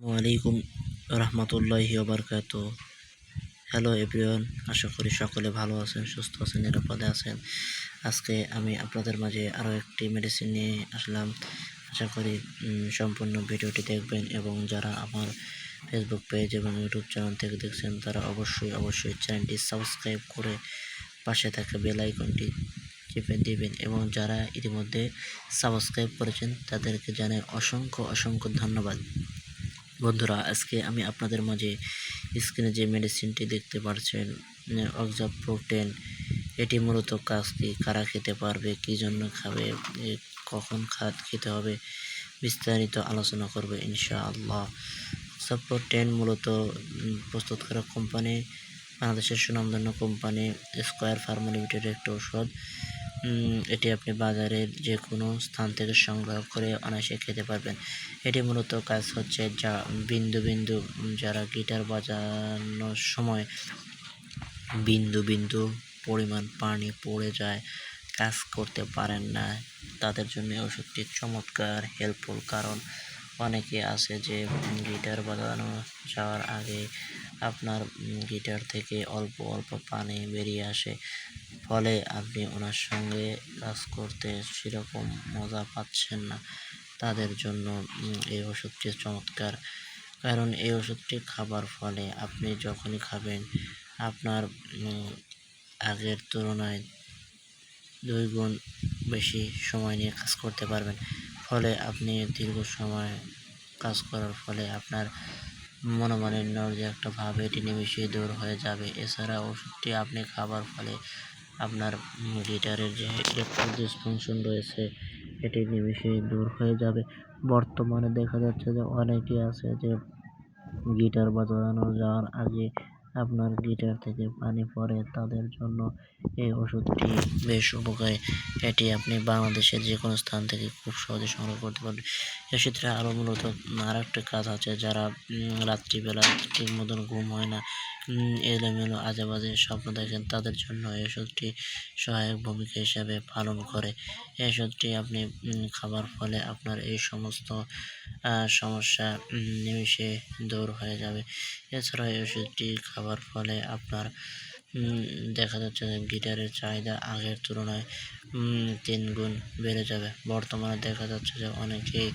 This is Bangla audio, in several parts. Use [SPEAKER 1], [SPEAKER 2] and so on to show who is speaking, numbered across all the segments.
[SPEAKER 1] আলাইকুম রহমতুল্লাহি ওবরকাত হ্যালো এভরিওয়ান আশা করি সকলে ভালো আছেন, সুস্থ আছেন, নিরাপদে আছেন। আজকে আমি আপনাদের মাঝে আরও একটি মেডিসিন নিয়ে আসলাম। আশা করি সম্পূর্ণ ভিডিওটি দেখবেন এবং যারা আমার ফেসবুক পেজ এবং ইউটিউব চ্যানেল থেকে দেখছেন, তারা অবশ্যই অবশ্যই চ্যানেলটি সাবস্ক্রাইব করে পাশে থাকা বেল আইকনটি চেপে দিবেন এবং যারা ইতিমধ্যে সাবস্ক্রাইব করেছেন, তাদেরকে জানাই অসংখ্য অসংখ্য ধন্যবাদ। বন্ধুরা আজকে আমি আপনাদের মাঝে স্ক্রিনে যে মেডিসিনটি দেখতে পাচ্ছেন অক্সা প্রোটেন এটি মূলত কাজ কি কারা খেতে পারবে কী জন্য খাবে কখন খাদ খেতে হবে বিস্তারিত আলোচনা করবে ইনশাআল্লাহ। অক্সা প্রোটেন মূলত উম, প্রস্তুতকারক কোম্পানি বাংলাদেশের সুনামধন্য কোম্পানি স্কোয়ার ফার্মা লিমিটেডের একটি উম, এটি আপনি বাজারের যে কোনো স্থান থেকে সংগ্রহ করে অনায়াসে খেতে পারবেন। এটি মূলত কাজ হচ্ছে যা বিন্দু বিন্দু যারা গিটার বাজানোর সময় বিন্দু বিন্দু পরিমাণ পানি পড়ে যায়, কাজ করতে পারেন না, তাদের জন্য ওষুধটি চমৎকার হেল্পফুল কারণ অনেকে আছে যে গিটার বাজানো যাওয়ার আগে আপনার গিটার থেকে অল্প অল্প পানি বেরিয়ে আসে। ফলে আপনি ওনার সঙ্গে কাজ করতে সেরকম মজা পাচ্ছেন না। তাদের জন্য এই ওষুধটি চমৎকার। কারণ এই ওষুধটি খাবার ফলে আপনি যখনই খাবেন, আপনার আগের তুলনায় দুই গুণ বেশি সময় নিয়ে কাজ করতে পারবেন। ফলে আপনি দীর্ঘ সময় কাজ করার ফলে আপনার মনোমালিন্যর যে একটা ভাব, এটি নিমিশেই দূর হয়ে যাবে। এছাড়া ওষুধটি আপনি খাবার ফলে আপনার গিটারের যে ইলেকট্রিক ডিসফাংশন রয়েছে, এটি নিমিশেই দূর হয়ে যাবে। বর্তমানে দেখা যাচ্ছে যে অনেকে আছে যে গিটার বাজানো যাওয়ার আগে আপনার গিটার থেকে পানি পড়ে, তাদের জন্য এই ওষুধটি বেশ উপকারী। এটি আপনি বাংলাদেশের যে কোনো স্থান থেকে খুব সহজে সংগ্রহ করতে পারবেন। এক্ষেত্রে আরও মূলত আর একটা কাজ আছে, যারা রাত্রিবেলা ঠিক মতন ঘুম হয় না এলোমেলো আজে বাজে স্বপ্ন দেখেন তাদের জন্য এই ওষুধটি সহায়ক ভূমিকা হিসাবে পালন করে। এই ওষুধটি আপনি খাবার ফলে আপনার এই সমস্ত সমস্যা নিমিষে দূর হয়ে যাবে। এছাড়া এই ওষুধটি খাবার ফলে আপনার দেখা যাচ্ছে যে গিটারের চাহিদা আগের তুলনায় তিন গুণ বেড়ে যাবে। বর্তমানে দেখা যাচ্ছে যে অনেকেই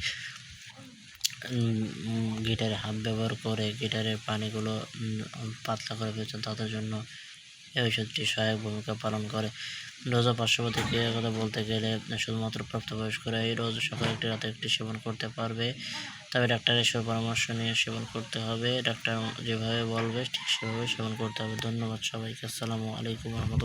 [SPEAKER 1] গিটারে হাত ব্যবহার করে গিটারের পানিগুলো পাতলা করে ফেলছেন, তাদের জন্য এই ওষুধটি সহায়ক ভূমিকা পালন করে। রোজা পার্শ্ব প্রতিক্রিয়ার কথা বলতে গেলে শুধুমাত্র প্রাপ্তবয়স্করা এই রোজ সকালে একটি, রাতে একটি সেবন করতে পারবে। তবে ডাক্তারের পরামর্শ নিয়ে সেবন করতে হবে। ডাক্তার যেভাবে বলবে, ঠিক সেভাবে সেবন করতে হবে। ধন্যবাদ সবাইকে। আসসালামু আলাইকুম রহমতুল্লাহ।